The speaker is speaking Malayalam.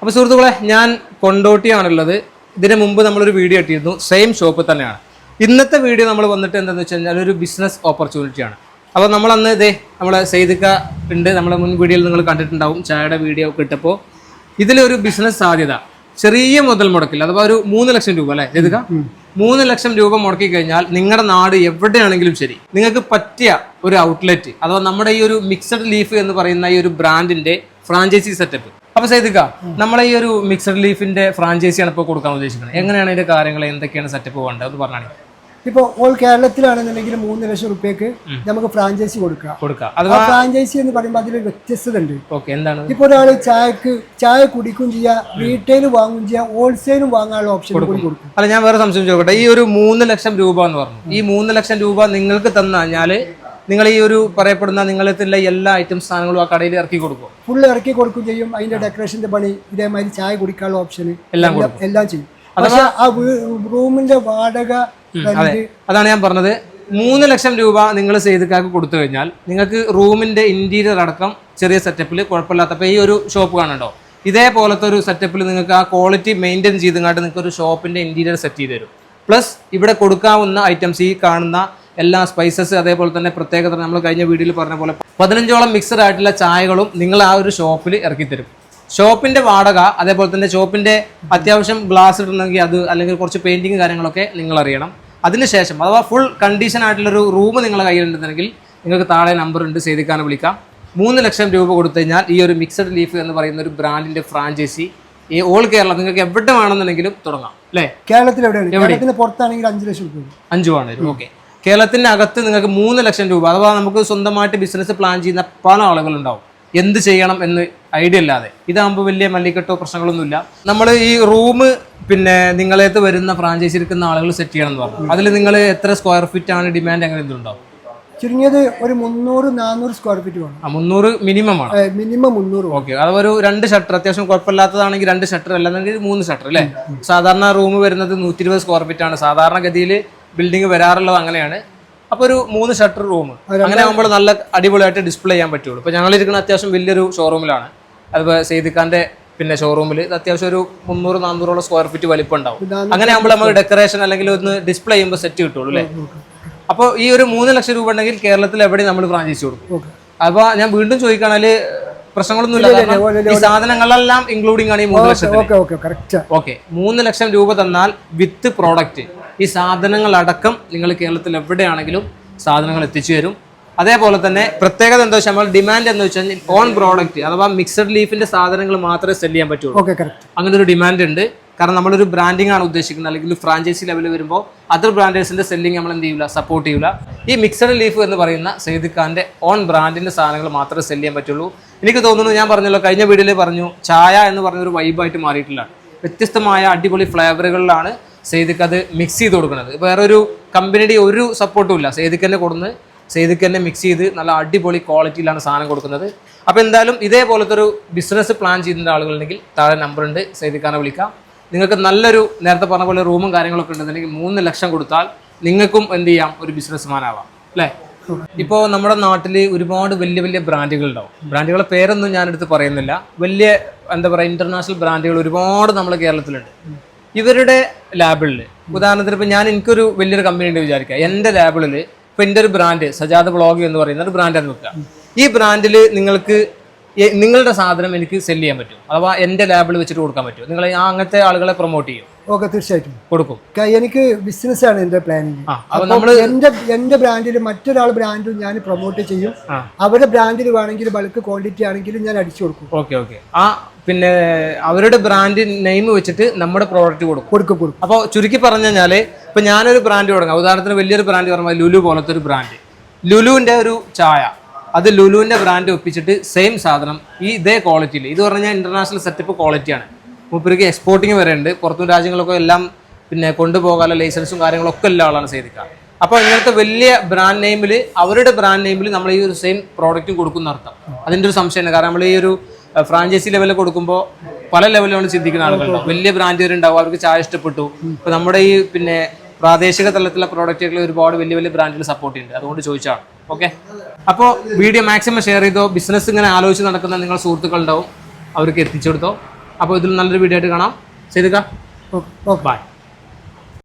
അപ്പോൾ സുഹൃത്തുക്കളെ ഞാൻ കൊണ്ടോട്ടിയാണുള്ളത്. ഇതിന് മുമ്പ് നമ്മളൊരു വീഡിയോ ഇട്ടിരുന്നു. സെയിം ഷോപ്പ് തന്നെയാണ്. ഇന്നത്തെ വീഡിയോ നമ്മൾ വന്നിട്ട് എന്താണെന്ന് വെച്ച് കഴിഞ്ഞാൽ ഒരു ബിസിനസ് ഓപ്പർച്യൂണിറ്റിയാണ് അപ്പോൾ നമ്മൾ അന്ന് ഇതേ നമ്മൾ സെയ്തിക്ക ഉണ്ട്. നമ്മളെ മുൻ വീഡിയോയിൽ നിങ്ങൾ കണ്ടിട്ടുണ്ടാവും. ചായയുടെ വീഡിയോ കിട്ടപ്പോൾ ഇതിലൊരു ബിസിനസ് സാധ്യത. ചെറിയ മുതൽ മുടക്കില്ല. അഥവാ ഒരു മൂന്ന് ലക്ഷം രൂപ അല്ലേ ചെയ്തുക മൂന്ന് ലക്ഷം രൂപ മുടക്കി കഴിഞ്ഞാൽ നിങ്ങളുടെ നാട് എവിടെയാണെങ്കിലും ശരി. നിങ്ങൾക്ക് പറ്റിയ ഒരു ഔട്ട്ലെറ്റ് അഥവാ നമ്മുടെ ഈ ഒരു മിക്സഡ് ലീഫ് എന്ന് പറയുന്ന ഈ ഒരു ബ്രാൻഡിന്റെ ഫ്രാഞ്ചൈസി സെറ്റപ്പ് അപ്പൊ സൈദിക്ക നമ്മളെ ഈ ഒരു മിക്സഡ് ലീഫിന്റെ ഫ്രാഞ്ചൈസിയാണ് ഇപ്പോൾ കൊടുക്കാൻ ഉദ്ദേശിക്കുന്നത്. എങ്ങനെയാണ് ഇതിന്റെ കാര്യങ്ങൾ എന്തൊക്കെയാണ് സെറ്റപ്പ് വേണ്ടത്? എന്ന് പറഞ്ഞാൽ ഇപ്പോൾ ഓൾ കേരളത്തിലാണെന്നുണ്ടെങ്കിൽ മൂന്ന് ലക്ഷം റുപ്യക്ക് നമുക്ക് ഫ്രാഞ്ചൈസി കൊടുക്കാം. കൊടുക്കാം. ആ ഫ്രാഞ്ചൈസി എന്ന് പറയുമ്പോൾ അതിൽ വ്യത്യസ്തത ഉണ്ട് ഓക്കെ എന്താണ്? ഇപ്പോൾ ഒരാൾ ചായക്ക് ചായ കുടിക്കും ചെയ്യാം റീറ്റെയിൽ വാങ്ങും ചെയ്യാം ഹോൾസെയിലും വാങ്ങാനുള്ള ഓപ്ഷൻ കൂടി കൊടുക്കും. അല്ല ഞാൻ വേറെ സംശയം ചോദിക്കട്ടെ. ഈ ഒരു മൂന്ന് ലക്ഷം രൂപ എന്ന് പറഞ്ഞു. ഈ മൂന്ന് ലക്ഷം രൂപ നിങ്ങൾക്ക് തന്നു കഴിഞ്ഞാൽ നിങ്ങൾ ഈ ഒരു പറയപ്പെടുന്ന നിങ്ങളത്തിലുള്ള എല്ലാ ഐറ്റം സാധനങ്ങളും ആ കടയിൽ ഇറക്കി കൊടുക്കും. ഫുൾ ഇറക്കി കൊടുക്കും ചെയ്യും. അതിന്റെ ഡെക്കറേഷന്റെ പണി ഇതേമാതിരി ചായ കുടിക്കാനുള്ള ഓപ്ഷൻ എല്ലാം എല്ലാം ചെയ്യും. പക്ഷെ ആ റൂമിന്റെ വാടക അതാണ് ഞാൻ പറഞ്ഞത്. മൂന്ന് ലക്ഷം രൂപ നിങ്ങൾ സേതുക്കാർക്ക് കൊടുത്തു കഴിഞ്ഞാൽ നിങ്ങൾക്ക് റൂമിന്റെ ഇന്റീരിയർ അടക്കം ചെറിയ സെറ്റപ്പിൽ കുഴപ്പമില്ലാത്തപ്പോൾ ഈ ഒരു ഷോപ്പ് കാണണ്ടോ ഇതേപോലത്തെ ഒരു സെറ്റപ്പിൽ നിങ്ങൾക്ക് ആ ക്വാളിറ്റി മെയിന്റെയിൻ ചെയ്തുകൊണ്ട് നിങ്ങൾക്ക് ഒരു ഷോപ്പിന്റെ ഇന്റീരിയർ സെറ്റ് ചെയ്ത് തരും. പ്ലസ് ഇവിടെ കൊടുക്കാവുന്ന ഐറ്റംസ് ഈ കാണുന്ന എല്ലാ സ്പൈസസ് അതേപോലെ തന്നെ പ്രത്യേകത നമ്മൾ കഴിഞ്ഞ വീഡിയോയിൽ പറഞ്ഞ പോലെ പതിനഞ്ചോളം മിക്സഡ് ആയിട്ടുള്ള ചായകളും നിങ്ങൾ ആ ഒരു ഷോപ്പിൽ ഇറക്കിത്തരും. ഷോപ്പിന്റെ ഷോപ്പിന്റെ വാടക അതേപോലെ തന്നെ ഷോപ്പിന്റെ അത്യാവശ്യം ഗ്ലാസ് ഇടണമെങ്കിൽ അത് അല്ലെങ്കിൽ കുറച്ച് പെയിന്റിങ് കാര്യങ്ങളൊക്കെ നിങ്ങൾ അറിയണം. അതിനുശേഷം അഥവാ ഫുൾ കണ്ടീഷൻ ആയിട്ടുള്ളൊരു റൂം നിങ്ങളുടെ കയ്യിലുണ്ടെന്നുണ്ടെങ്കിൽ നിങ്ങൾക്ക് താഴെ നമ്പർ ഉണ്ട് സേതിക്കാനെ വിളിക്കാം. മൂന്ന് ലക്ഷം രൂപ കൊടുത്തു കഴിഞ്ഞാൽ ഈ ഒരു മിക്സഡ് ലീഫ് എന്ന് പറയുന്ന ഒരു ബ്രാൻഡിന്റെ ഫ്രാഞ്ചൈസി ഈ ഓൾ കേരള നിങ്ങൾക്ക് എവിടെ വേണമെന്നുണ്ടെങ്കിലും തുടങ്ങാം അല്ലേ? കേരളത്തിൽ എവിടെയാണ്? കേരളത്തിന് പുറത്താണെങ്കിൽ അഞ്ച് ലക്ഷം രൂപ. അഞ്ചു ആണ് ഓക്കെ കേരളത്തിന്റെ അകത്ത് നിങ്ങൾക്ക് മൂന്ന് ലക്ഷം രൂപ അഥവാ നമുക്ക് സ്വന്തമായിട്ട് ബിസിനസ് പ്ലാൻ ചെയ്യുന്ന പല ആളുകളുണ്ടാവും. എന്ത് ചെയ്യണം എന്ന് ഐഡിയ ഇല്ലാതെ. ഇതാകുമ്പോൾ വലിയ മല്ലിക്കെട്ടോ പ്രശ്നങ്ങളൊന്നുമില്ല. നമ്മൾ ഈ റൂം പിന്നെ നിങ്ങളേത്ത് വരുന്ന ഫ്രാഞ്ചൈസി എടുക്കുന്ന ആളുകൾ സെറ്റ് ചെയ്യണം എന്ന് പറഞ്ഞു. അതിൽ നിങ്ങൾ എത്ര സ്ക്വയർ ഫീറ്റ് ആണ് ഡിമാൻഡ് അങ്ങനെ എന്തുണ്ടാവും ചുരുങ്ങിയത് ഒരു മുന്നൂറ് നാനൂറ് സ്ക്വയർ ഫീറ്റ് വേണം. ആ മുന്നൂറ് മിനിമം ആണ്. മിനിമം മുന്നൂറ്. ഓക്കെ അത് ഒരു രണ്ട് ഷട്ടർ അത്യാവശ്യം കുഴപ്പമില്ലാത്തതാണെങ്കിൽ രണ്ട് ഷട്ടർ അല്ലെന്നുണ്ടെങ്കിൽ മൂന്ന് ഷട്ടർ അല്ലേ? സാധാരണ റൂം വരുന്നത് നൂറ്റി ഇരുപത് സ്ക്വയർ ഫീറ്റ് ആണ്. സാധാരണഗതിയിൽ ബിൽഡിംഗ് വരാറുള്ളത് അങ്ങനെയാണ്. അപ്പൊ ഒരു മൂന്ന് ഷട്ടർ റൂം അങ്ങനെ ആകുമ്പോൾ നല്ല അടിപൊളിയായിട്ട് ഡിസ്പ്ലേ ചെയ്യാൻ പറ്റുള്ളൂ. ഇപ്പൊ ഞങ്ങൾ ഇരിക്കുന്ന അത്യാവശ്യം വലിയൊരു ഷോറൂമിലാണ് അതിപ്പോ സെയ്ദിഖാന്റെ പിന്നെ ഷോറൂമിൽ അത്യാവശ്യം ഒരു മുന്നൂറ് നാനൂറോളം സ്ക്വയർ ഫീറ്റ് വലിപ്പം ഉണ്ടാവും അങ്ങനെ ആകുമ്പോൾ നമ്മൾ ഡെക്കറേഷൻ അല്ലെങ്കിൽ ഒന്ന് ഡിസ്പ്ലേ ചെയ്യുമ്പോൾ സെറ്റ് കിട്ടുള്ളൂ അല്ലേ? അപ്പോൾ ഈ ഒരു മൂന്ന് ലക്ഷം രൂപ ഉണ്ടെങ്കിൽ കേരളത്തിൽ എവിടെ നമ്മൾ ഫ്രാഞ്ചൈസി കൊടുക്കും. ഓക്കെ. അപ്പൊ ഞാൻ വീണ്ടും ചോദിക്കുകയാണെങ്കിൽ പ്രശ്നങ്ങളൊന്നുമില്ല. ഈ സാധനങ്ങളെല്ലാം ഇൻക്ലൂഡിംഗ് ആണ് ഈ മൂന്ന് ലക്ഷം ഓക്കെ മൂന്ന് ലക്ഷം രൂപ തന്നാൽ വിത്ത് പ്രോഡക്റ്റ് ഈ സാധനങ്ങളടക്കം നിങ്ങൾ കേരളത്തിൽ എവിടെയാണെങ്കിലും സാധനങ്ങൾ എത്തിച്ചു തരും. അതേപോലെ തന്നെ പ്രത്യേകത എന്താ വെച്ചാൽ നമ്മൾ ഡിമാൻഡ് എന്ന് വെച്ചാൽ ഓൺ പ്രോഡക്റ്റ് അഥവാ മിക്സഡ് ലീഫിന്റെ സാധനങ്ങൾ മാത്രമേ സെൽ ചെയ്യാൻ പറ്റുള്ളൂ. അങ്ങനെ ഒരു ഡിമാൻഡ് ഉണ്ട്. കാരണം നമ്മളൊരു ബ്രാൻഡിംഗ് ആണ് ഉദ്ദേശിക്കുന്നത്. അല്ലെങ്കിൽ ഫ്രാഞ്ചൈസി ലെവലിൽ വരുമ്പോൾ അതർ ബ്രാൻഡേഴ്സിന്റെ സെല്ലിംഗ് നമ്മൾ എന്ത് ചെയ്യില്ല സപ്പോർട്ട് ചെയ്യില്ല ഈ മിക്സഡ് ലീഫ് എന്ന് പറയുന്ന സെയ്ദ് ഖാന്റെ ഓൺ ബ്രാൻഡിന്റെ സാധനങ്ങൾ മാത്രമേ സെൽ ചെയ്യാൻ പറ്റുള്ളൂ. എനിക്ക് തോന്നുന്നു ഞാൻ പറഞ്ഞല്ലോ കഴിഞ്ഞ വീഡിയോയിൽ പറഞ്ഞു ചായ എന്ന് പറഞ്ഞൊരു വൈബായിട്ട് മാറിയിട്ടില്ല വ്യത്യസ്തമായ അടിപൊളി ഫ്ലേവറുകളിലാണ് സെയ്ദിക്ക് അത് മിക്സ് ചെയ്ത് കൊടുക്കുന്നത്. വേറൊരു കമ്പനിയുടെ ഒരു സപ്പോർട്ടും ഇല്ല. സെയ്ദിക്കന്നെ കൊടുന്ന് സെയ്ദിക്കന്നെ മിക്സ് ചെയ്ത് നല്ല അടിപൊളി ക്വാളിറ്റിയിലാണ് സാധനം കൊടുക്കുന്നത്. അപ്പോൾ എന്തായാലും ഇതേപോലത്തെ ഒരു ബിസിനസ് പ്ലാൻ ചെയ്യുന്ന ആളുകളുണ്ടെങ്കിൽ താഴെ നമ്പർ ഉണ്ട്. സെയ്ദിക്കാനെ വിളിക്കാം. നിങ്ങൾക്ക് നല്ലൊരു നേരത്തെ പറഞ്ഞ പോലെ റൂമും കാര്യങ്ങളൊക്കെ ഉണ്ടെന്നുണ്ടെങ്കിൽ മൂന്ന് ലക്ഷം കൊടുത്താൽ നിങ്ങൾക്കും എന്ത് ചെയ്യാം? ഒരു ബിസിനസ്മാൻ ആവാം. അല്ലേ? ഇപ്പോൾ നമ്മുടെ നാട്ടിൽ ഒരുപാട് വലിയ വലിയ ബ്രാൻഡുകൾ ഉണ്ടാവും. ബ്രാൻഡുകളുടെ പേരൊന്നും ഞാനെടുത്ത് പറയുന്നില്ല. വലിയ എന്താ പറയുക ഇന്റർനാഷണൽ ബ്രാൻഡുകൾ ഒരുപാട് നമ്മുടെ കേരളത്തിലുണ്ട്. ഇവരുടെ ലാബിളിൽ ഉദാഹരണത്തിന് ഇപ്പം ഞാൻ എനിക്കൊരു വലിയൊരു കമ്പനി ഉണ്ട് വിചാരിക്കുക. എന്റെ ലാബിളിൽ ഇപ്പം എന്റെ ഒരു ബ്രാൻഡ് സജാദ് ബ്ലോഗ് എന്ന് പറയുന്ന ഒരു ബ്രാൻഡാണ് വെക്കുക. ഈ ബ്രാൻഡിൽ നിങ്ങൾക്ക് നിങ്ങളുടെ സാധനം എനിക്ക് സെൽ ചെയ്യാൻ പറ്റും. അഥവാ എന്റെ ലാബിൽ വെച്ചിട്ട് കൊടുക്കാൻ പറ്റും. നിങ്ങൾ ആ അങ്ങനത്തെ ആളുകളെ പ്രൊമോട്ട് ചെയ്യും. ഓക്കെ തീർച്ചയായിട്ടും. കൊടുക്കും. എനിക്ക് ബിസിനസ് ആണ് എന്റെ പ്ലാനിങ് എന്റെ എന്റെ ബ്രാൻഡിൽ മറ്റൊരാൾ ബ്രാൻഡിൽ ഞാൻ പ്രൊമോട്ട് ചെയ്യും. അവരുടെ ബ്രാൻഡിൽ വേണമെങ്കിൽ ബൾക്ക് ക്വാണ്ടിറ്റി ആണെങ്കിലും ഞാൻ അടിച്ചു കൊടുക്കും. Okay okay. ആ പിന്നെ അവരുടെ ബ്രാൻഡ് നെയിം വെച്ചിട്ട് നമ്മുടെ പ്രോഡക്റ്റ് കൊടുക്കും. കൊടുക്കും കൊടുക്കും. അപ്പോൾ ചുരുക്കി പറഞ്ഞു കഴിഞ്ഞാൽ ഇപ്പൊ ഞാനൊരു ബ്രാൻഡ് തുടങ്ങാം. ഉദാഹരണത്തിന് വലിയൊരു ബ്രാൻഡ് പറഞ്ഞാൽ ലുലു പോലത്തെ ഒരു ബ്രാൻഡ് ലുലുവിന്റെ ഒരു ചായ. അത് ലുലുവിന്റെ ബ്രാൻഡ് ഒപ്പിച്ചിട്ട് സെയിം സാധനം ഈ ഇതേ ക്വാളിറ്റിയിൽ ഇത് പറഞ്ഞാൽ ഇന്റർനാഷണൽ സെറ്റപ്പ് ക്വാളിറ്റിയാണ് മൂപ്പർക്ക് എക്സ്പോർട്ടിങ് വരെ ഉണ്ട് പുറത്തു രാജ്യങ്ങളൊക്കെ എല്ലാം പിന്നെ കൊണ്ടുപോകാനുള്ള ലൈസൻസും കാര്യങ്ങളൊക്കെ എല്ലാ ആളാണ് സേദിക്ക അപ്പോൾ ഇങ്ങനത്തെ വലിയ ബ്രാൻഡ് നെയിമിൽ അവരുടെ ബ്രാൻഡ് നെയിമിൽ നമ്മൾ ഈ ഒരു സെയിം പ്രോഡക്റ്റും കൊടുക്കുന്ന അർത്ഥം. അതിന്റെ ഒരു സംശയമാണ് കാരണം നമ്മൾ ഈ ഒരു ഫ്രാഞ്ചൈസി ലെവലിൽ കൊടുക്കുമ്പോൾ പല നമ്മൾ ചിന്തിക്കുന്ന ആളുകളുണ്ടാവും. വലിയ ബ്രാൻഡുകാരുണ്ടാവും അവർക്ക് ചായ ഇഷ്ടപ്പെട്ടു. ഇപ്പോൾ നമ്മുടെ ഈ പിന്നെ പ്രാദേശിക തലത്തിലുള്ള പ്രോഡക്റ്റുകൾ ഒരുപാട് വലിയ വലിയ ബ്രാൻഡിൽ സപ്പോർട്ട് ചെയ്യുന്നുണ്ട്. അതുകൊണ്ട് ചോദിച്ചാണ്. ഓക്കെ അപ്പോൾ വീഡിയോ മാക്സിമം ഷെയർ ചെയ്തോ ബിസിനസ് ഇങ്ങനെ ആലോചിച്ച് നടക്കുന്ന നിങ്ങൾ സുഹൃത്തുക്കളുണ്ടാവും. അവർക്ക് എത്തിച്ചു കൊടുത്തോ. അപ്പോൾ ഇതിൽ നല്ലൊരു വീഡിയോ ആയിട്ട് കാണാം. ചെയ്തേക്കാം ഓക്കെ ഓക്കെ ബൈ